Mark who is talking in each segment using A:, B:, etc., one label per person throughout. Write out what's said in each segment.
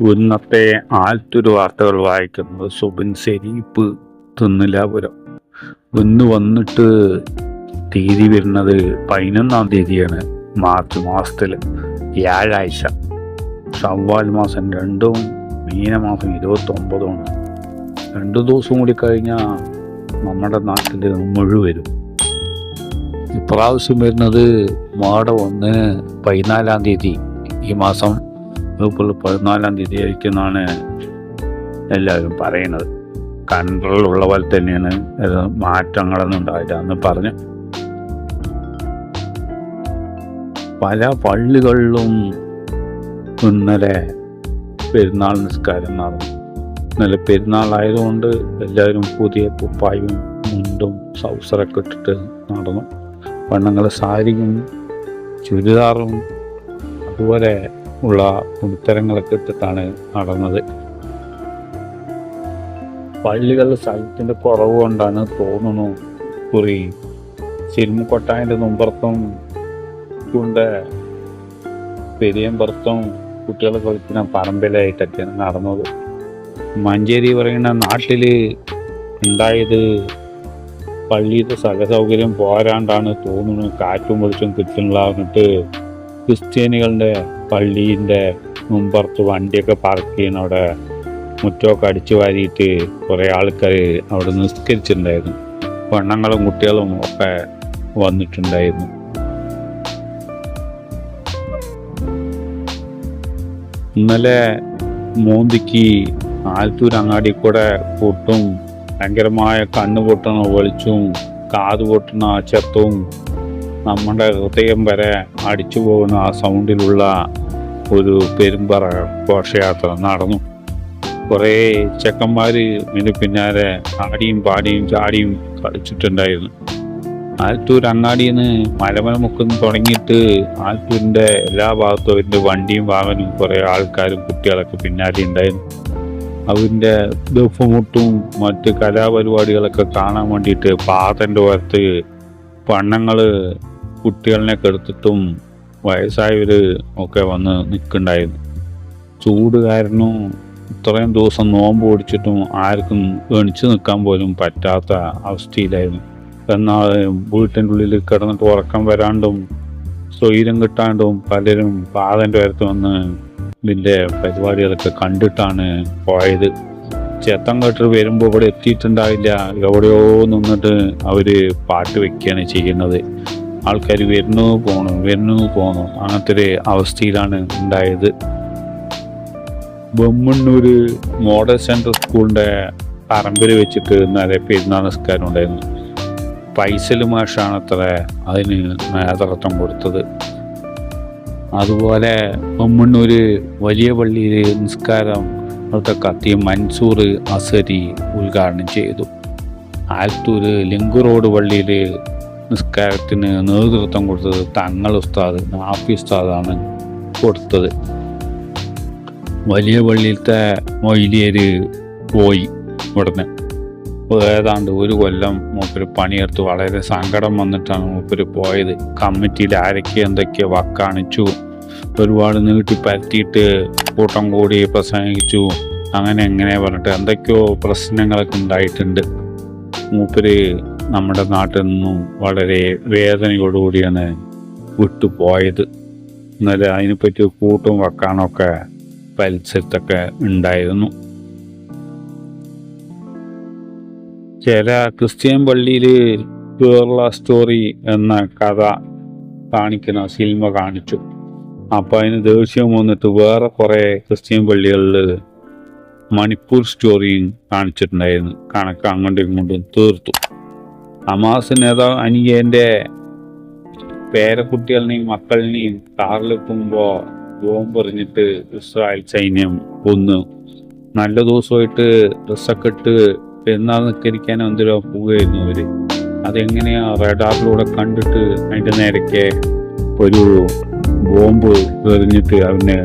A: ഇന്നത്തെ ആൽത്തൊരു വാർത്തകൾ വായിക്കുന്നത് സുബിൻ ശരീപ്പ് തിന്നിലാപുരം. ഇന്ന് വന്നിട്ട് തീയതി വരുന്നത് പതിനൊന്നാം തീയതിയാണ് മാർച്ച് മാസത്തിൽ വ്യാഴാഴ്ച. ഷവ്വാൽ മാസം രണ്ടും മീനമാസം ഇരുപത്തൊമ്പതുമാണ്. രണ്ട് ദിവസം കൂടി കഴിഞ്ഞാൽ നമ്മുടെ നാട്ടിൽ മുഴുവൻ വരും. ഇപ്രാവശ്യം വരുന്നത് മാട ഒന്നിന് പതിനാലാം തീയതി ഈ മാസം ഏപ്രിൽ പതിനാലാം തീയതി ആയിരിക്കുമെന്നാണ് എല്ലാവരും പറയുന്നത്. കണ്ടറിലുള്ള പോലെ തന്നെയാണ് ഇത് മാറ്റങ്ങളൊന്നും ഉണ്ടായില്ല എന്ന് പറഞ്ഞു. പല പള്ളികളിലും ഇന്നലെ പെരുന്നാൾ നിസ്കാരം നടന്നു. ഇന്നലെ പെരുന്നാളായതുകൊണ്ട് എല്ലാവരും പുതിയ കുപ്പായും മുണ്ടും സൗസറൊക്കെ ഇട്ടിട്ട് നടന്നു. പെണ്ണുങ്ങൾ സാരിയും ചുരിദാറും അതുപോലെ ഉള്ള തുണിത്തരങ്ങളൊക്കെ ഇട്ടിട്ടാണ് നടന്നത്. പള്ളികളുടെ സ്ഥലത്തിന്റെ കുറവ് കൊണ്ടാണ് തോന്നുന്നു കുറി. സിനിമക്കൊട്ടായന്റെ മുമ്പുറത്തും കൊണ്ട് പെരിയമ്പുറത്തും കുട്ടികൾ കളിക്കുന്ന പറമ്പിലായിട്ടൊക്കെയാണ് നടന്നത്. മഞ്ചേരി പറയുന്ന നാട്ടിൽ ഉണ്ടായത് പള്ളിയുടെ സഹസൗകര്യം പോരാണ്ടാണ് തോന്നുന്നു. കാറ്റും വെളിച്ചും കിട്ടുന്നില്ല എന്നിട്ട് ക്രിസ്ത്യാനികളുടെ പള്ളീന്റെ മുമ്പുറത്ത് വണ്ടിയൊക്കെ പാർക്ക് ചെയ്യുന്ന അവിടെ മുറ്റമൊക്കെ അടിച്ചു വാരിയിട്ട് കുറേ ആൾക്കാർ അവിടെ നിസ്കരിച്ചിട്ടുണ്ടായിരുന്നു. പെണ്ണുങ്ങളും കുട്ടികളും ഒക്കെ വന്നിട്ടുണ്ടായിരുന്നു. ഇന്നലെ മോന്തിക്ക് ആലത്തൂർ അങ്ങാടി കൂടെ കൂട്ടും ഭയങ്കരമായ കണ്ണു പൊട്ടണ വെളിച്ചവും കാത് പൊട്ടണ ചെത്തവും നമ്മുടെ ഹൃദയം വരെ അടിച്ചു പോകുന്ന ആ സൗണ്ടിലുള്ള ഒരു പെരുമ്പറ ഘോഷയാത്ര നടന്നു. കുറേ ചെക്കന്മാർ ഇതിന് പിന്നാലെ ആടിയും പാടിയും ചാടിയും കളിച്ചിട്ടുണ്ടായിരുന്നു. ആലത്തൂർ അങ്ങാടിയിൽ നിന്ന് മലമല മുക്കുന്ന തുടങ്ങിയിട്ട് ആലത്തൂരിന്റെ എല്ലാ ഭാഗത്തും അവരിന്റെ വണ്ടിയും വാഹനവും കുറേ ആൾക്കാരും കുട്ടികളൊക്കെ പിന്നാലെ ഉണ്ടായിരുന്നു. അവന്റെ ദഫുമുട്ടും മറ്റ് കലാപരിപാടികളൊക്കെ കാണാൻ വേണ്ടിയിട്ട് പാതന്റെ ഓരത്ത് പണ്ണങ്ങൾ കുട്ടികളിനെ കെടുത്തിട്ടും വയസ്സായവർ ഒക്കെ വന്ന് നിൽക്കുന്നുണ്ടായിരുന്നു ചൂട് കാരണം ഇത്രയും ദിവസം നോമ്പ് ഓടിച്ചിട്ടും ആർക്കും എണിച്ചു നിൽക്കാൻ പോലും പറ്റാത്ത അവസ്ഥയിലായിരുന്നു. എന്നാൽ വീട്ടിന്റെ ഉള്ളിൽ കിടന്നിട്ട് ഉറക്കം വരാണ്ടും സ്വൈരം കിട്ടാണ്ടും പലരും പാതന്റെ അടുത്ത് വന്ന് ഇതിന്റെ പരിപാടികളൊക്കെ കണ്ടിട്ടാണ് പോയത്. ചേത്തൻ കെട്ട് വരുമ്പോൾ ഇവിടെ എത്തിയിട്ടുണ്ടാവില്ല. എവിടെയോ നിന്നിട്ട് അവർ പാട്ട് വെക്കുകയാണ് ചെയ്യുന്നത്. ആൾക്കാർ വരുന്നു പോണു വരുന്നു പോണു അങ്ങനത്തെ ഒരു അവസ്ഥയിലാണ് ഉണ്ടായത്. ബൊമ്മണ്ണൂര് മോഡൽ സെൻട്രൽ സ്കൂളിന്റെ പറമ്പിൽ വെച്ചിട്ട് നല്ല പെരുന്നാൾ നിസ്കാരം ഉണ്ടായിരുന്നു. പൈസൽ മാഷാണ് അത്ര അതിന് നേതൃത്വം കൊടുത്തത്. അതുപോലെ ബൊമ്മണ്ണൂര് വലിയ പള്ളിയിൽ നിസ്കാരം അവിടുത്തെ കത്തി മൻസൂർ അസരി ഉദ്ഘാടനം ചെയ്തു. ആലത്തൂര് ലിങ്ക് റോഡ് പള്ളിയിൽ നിസ്കാരത്തിന് നേതൃത്വം കൊടുത്തത് തങ്ങൾ ഉസ്താദ് നാഫി ഉസ്താദാണ് കൊടുത്തത്. വലിയ പള്ളിയിലത്തെ മൊയിലിയർ പോയി ഇവിടുന്ന്. ഏതാണ്ട് ഒരു കൊല്ലം മൂപ്പര് പണിയെടുത്ത് വളരെ സങ്കടം വന്നിട്ടാണ് മൂപ്പര് പോയത്. കമ്മിറ്റിയിൽ ആരൊക്കെ എന്തൊക്കെ വക്കാണിച്ചു ഒരുപാട് നീട്ടി പരത്തിയിട്ട് കൂട്ടം കൂടി പ്രസംഗിച്ചു അങ്ങനെ എങ്ങനെ പറഞ്ഞിട്ട് എന്തൊക്കെയോ പ്രശ്നങ്ങളൊക്കെ ഉണ്ടായിട്ടുണ്ട്. മൂപ്പര് നമ്മുടെ നാട്ടിൽ നിന്നും വളരെ വേദനയോടുകൂടിയാണ് വിട്ടുപോയത്. എന്നാലും അതിനെപ്പറ്റി കൂട്ടും വക്കാനൊക്കെ പരിസരത്തൊക്കെ ഉണ്ടായിരുന്നു. ചില ക്രിസ്ത്യൻ പള്ളിയിൽ കേരള സ്റ്റോറി എന്ന കഥ കാണിക്കുന്ന സിനിമ കാണിച്ചു. അപ്പം അതിന് ദേഷ്യം വന്നിട്ട് വേറെ കുറേ ക്രിസ്ത്യൻ പള്ളികളിൽ മണിപ്പൂർ സ്റ്റോറിയും കാണിച്ചിട്ടുണ്ടായിരുന്നു. കണക്ക് അങ്ങോട്ടും ഇങ്ങോട്ടും തീർത്തു. ഹമാസ് നേതാവ് അനിയന്റെ പേരക്കുട്ടികളിനെയും മക്കളിനെയും ബോംബ് എറിഞ്ഞിട്ട് ഇസ്രായേൽ സൈന്യം കൊന്നു. നല്ല ദിവസമായിട്ട് ഡ്രസ്സൊക്കെ ഇട്ട് പെരുന്നാൾ നിസ്കരിക്കാൻ എന്തിനോ പോവുകയായിരുന്നു അവർ. അതെങ്ങനെയാ റഡാറിലൂടെ കണ്ടിട്ട് അതിന്റെ നേരൊക്കെ ഒരു ബോംബ് എറിഞ്ഞിട്ട് അവനെ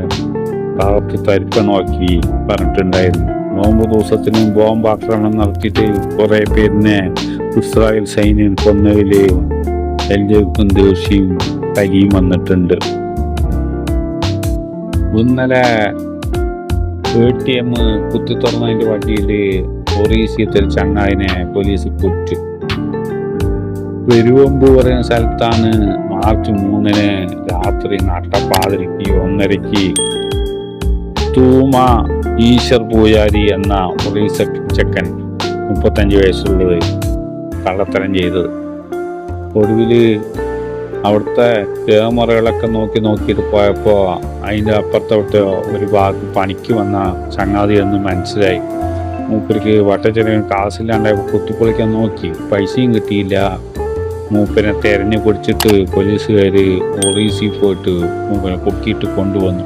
A: കാർത്ത് തരിപ്പണമാക്കി പറഞ്ഞിട്ടുണ്ടായിരുന്നു. നോമ്പ് ദിവസത്തിനും ബോംബ് ആക്രമണം നടത്തിയിട്ട് കുറെ പേരിനെ ഇസ്രായേൽ സൈന്യം കൊന്നതിലെയും എല്ലാവർക്കും ദേഷ്യം കരിയും വന്നിട്ടുണ്ട്. ഇന്നലെ എ ടി എം കുത്തി തുറന്നതിന്റെ വണ്ടിയിൽ ഒറീസ്യത്തെ ചങ്ങായിനെ പോലീസ് കുറ്റി. പെരുവമ്പ് പറയുന്ന സ്ഥലത്താണ് മാർച്ച് മൂന്നിന് രാത്രി നട്ടപ്പാതിരിക്ക് ഒന്നരയ്ക്ക് തൂമ ഈശ്വർ പൂജാരി എന്ന ഒറീസ ചെക്കൻ മുപ്പത്തഞ്ച് വയസ്സുള്ളത്. കള്ളത്തരം ചെയ്തത്. ഒടുവിൽ അവിടുത്തെ ക്യാമറകളൊക്കെ നോക്കി നോക്കിയിട്ട് പോയപ്പോൾ അതിന്റെ അപ്പുറത്തോട്ട് ഒരു ഭാഗത്ത് പണിക്ക് വന്ന ചങ്ങാതി എന്ന് മനസ്സിലായി. മൂപ്പർക്ക് വട്ടച്ചെറിയ കാസില്ലാണ്ട് കുത്തിപ്പൊളിക്കാൻ നോക്കി. പൈസയും കിട്ടിയില്ല. മൂപ്പനെ തെരഞ്ഞു പിടിച്ചിട്ട് പോലീസുകാർ ഒറീസിൽ പോയിട്ട് മൂപ്പനെ പൊക്കിയിട്ട് കൊണ്ടുവന്നു.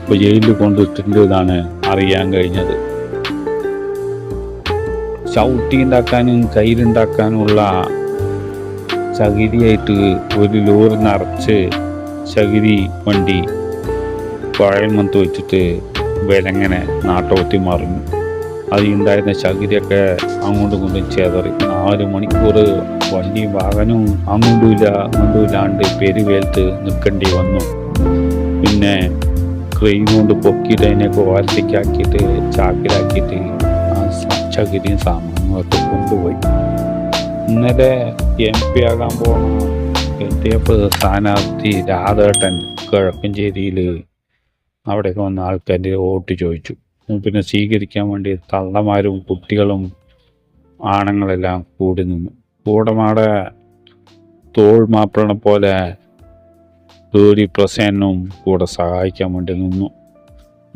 A: ഇപ്പോൾ ജയിലിൽ കൊണ്ടിട്ടുണ്ട് എന്നാണ് അറിയാൻ കഴിഞ്ഞത്. ചവിട്ടി ഉണ്ടാക്കാനും കയ്യിലുണ്ടാക്കാനുമുള്ള ചകിരിയായിട്ട് ഒരു ലോറി നിറച്ച് ചകിരി വണ്ടി കുഴൽമന്ത് വെച്ചിട്ട് വിലങ്ങനെ നാട്ടോത്തി മറിഞ്ഞു അതിലുണ്ടായിരുന്ന ചകിരിയൊക്കെ അങ്ങോട്ടും ഇങ്ങോട്ടും ചേതറി. നാല് മണിക്കൂർ വണ്ടി വാഹനവും അങ്ങോട്ടുമില്ല അങ്ങോട്ടുമില്ലാണ്ട് പെരുവേൽത്ത് നിൽക്കേണ്ടി വന്നു. പിന്നെ ക്രെയിൻ കൊണ്ട് പൊക്കിയിട്ട് അതിനെയൊക്കെ വാർത്തയ്ക്കാക്കിയിട്ട് ചാക്കിലാക്കിയിട്ട് ചകിരിയും സാമാനങ്ങളൊക്കെ കൊണ്ടുപോയി. ഇന്നലെ എം പി ആകാൻ പോണ എൽ ഡി എഫ് സ്ഥാനാർത്ഥി രാധേട്ടൻ കിഴക്കഞ്ചേരിയിൽ അവിടെയൊക്കെ വന്ന ആൾക്കാർ വോട്ട് ചോദിച്ചു. പിന്നെ സ്വീകരിക്കാൻ വേണ്ടി തള്ളമാരും കുട്ടികളും ആണുങ്ങളെല്ലാം കൂടി നിന്നു. കൂടമാടെ തോൾ മാപ്പിളനെ പോലെ ജോലി പ്രസേനും കൂടെ സഹായിക്കാൻ വേണ്ടി നിന്നു.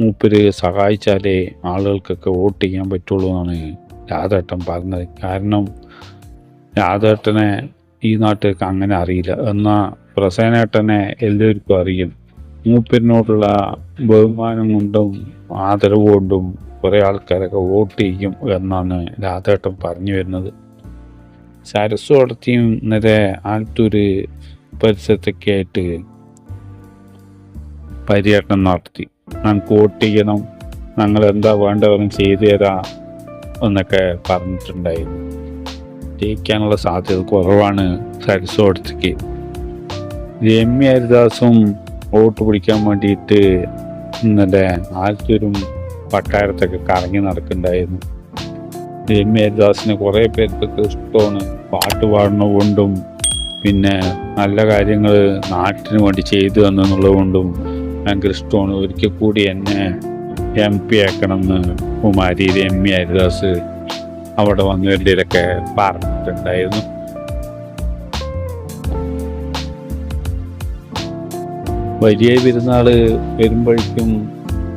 A: മൂപ്പര് സഹായിച്ചാലേ ആളുകൾക്കൊക്കെ വോട്ട് ചെയ്യാൻ പറ്റുള്ളൂ എന്നാണ് രാധേട്ടൻ പറഞ്ഞത്. കാരണം രാധേട്ടനെ ഈ നാട്ടുകാർക്ക് അങ്ങനെ അറിയില്ല. എന്നാൽ പ്രസേനേട്ടനെ എല്ലാവർക്കും അറിയും. മൂപ്പരിനോടുള്ള ബഹുമാനം കൊണ്ടും ആദരവ് കൊണ്ടും കുറേ ആൾക്കാരൊക്കെ വോട്ട് ചെയ്യും എന്നാണ് രാധേട്ടൻ പറഞ്ഞു വരുന്നത്. സരസ്വടത്തിയും ഇന്നലെ ആലത്തൂര് പരിസരത്തൊക്കെ ആയിട്ട് പര്യടനം നടത്തി. ഞങ്ങൾക്ക് ചെയ്യണം ഞങ്ങൾ എന്താ വേണ്ടവരും ചെയ്തു തരാം എന്നൊക്കെ പറഞ്ഞിട്ടുണ്ടായിരുന്നു. ജയിക്കാനുള്ള സാധ്യത കുറവാണ് സരസ്വടത്തേക്ക് രമ്യ ഹരിദാസും വോട്ട് പിടിക്കാൻ വേണ്ടിയിട്ട് ഇന്നലെ ആലത്തൂരും പട്ടാരത്തൊക്കെ കറങ്ങി നടക്കുന്നുണ്ടായിരുന്നു. രമ്യ ഹരിദാസിന് കുറേ പേർക്ക് ഇഷ്ടമാണ്. പാട്ട് പാടുന്നതുകൊണ്ടും പിന്നെ നല്ല കാര്യങ്ങൾ നാട്ടിന് വേണ്ടി ചെയ്തു തന്നെന്നുള്ളത് കൊണ്ടും ഭയങ്കര ഇഷ്ടമാണ് ഒരിക്കൽ കൂടി എന്നെ എം പി ആക്കണമെന്ന് കുമാരി രമ്യ ഹരിദാസ് അവിടെ വന്നവരുടെയൊക്കെ പറഞ്ഞിട്ടുണ്ടായിരുന്നു. വലിയ പെരുന്നാൾ വരുമ്പോഴേക്കും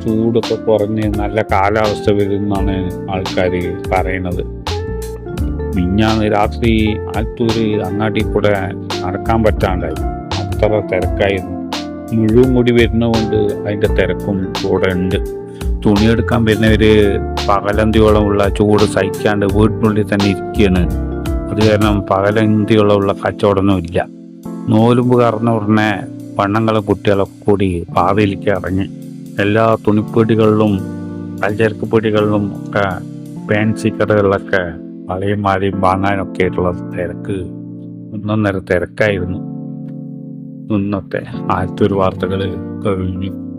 A: ചൂടൊക്കെ കുറഞ്ഞ് നല്ല കാലാവസ്ഥ വരുമെന്നാണ് ആൾക്കാർ പറയണത്. മിഞ്ഞാന്ന് രാത്രി ആലത്തൂര് അങ്ങാടി കൂടെ നടക്കാൻ പറ്റാണ്ടായി. അത്ര തിരക്കായിരുന്നു. മുഴുവൻ കൂടി വരുന്നതുകൊണ്ട് അതിന്റെ തിരക്കും കൂടെ ഉണ്ട്. തുണിയെടുക്കാൻ വരുന്നവർ പകലന്തിയോളമുള്ള ചൂട് സഹിക്കാണ്ട് വീട്ടിനുള്ളിൽ തന്നെ ഇരിക്കുകയാണ്. അത് കാരണം പകലന്തിയോളമുള്ള കച്ചവടമൊന്നും ഇല്ല. നോലുമ്പ് കറന്ന ഉടനെ വണ്ണങ്ങളും കുട്ടികളൊക്കെ കൂടി പാതയിലേക്ക് ഇറങ്ങി. എല്ലാ തുണിപ്പീടികളിലും പലചരക്ക് പീടികളിലും ഒക്കെ ഫാൻസി കടകളിലൊക്കെ വളയും മാലയും വാങ്ങാനൊക്കെ ആയിട്ടുള്ള തിരക്ക് ഒന്നൊന്നര തിരക്കായിരുന്നു. ഇന്നത്തെ ആദ്യത്തെ ഒരു വാർത്തകൾ കഴിഞ്ഞു.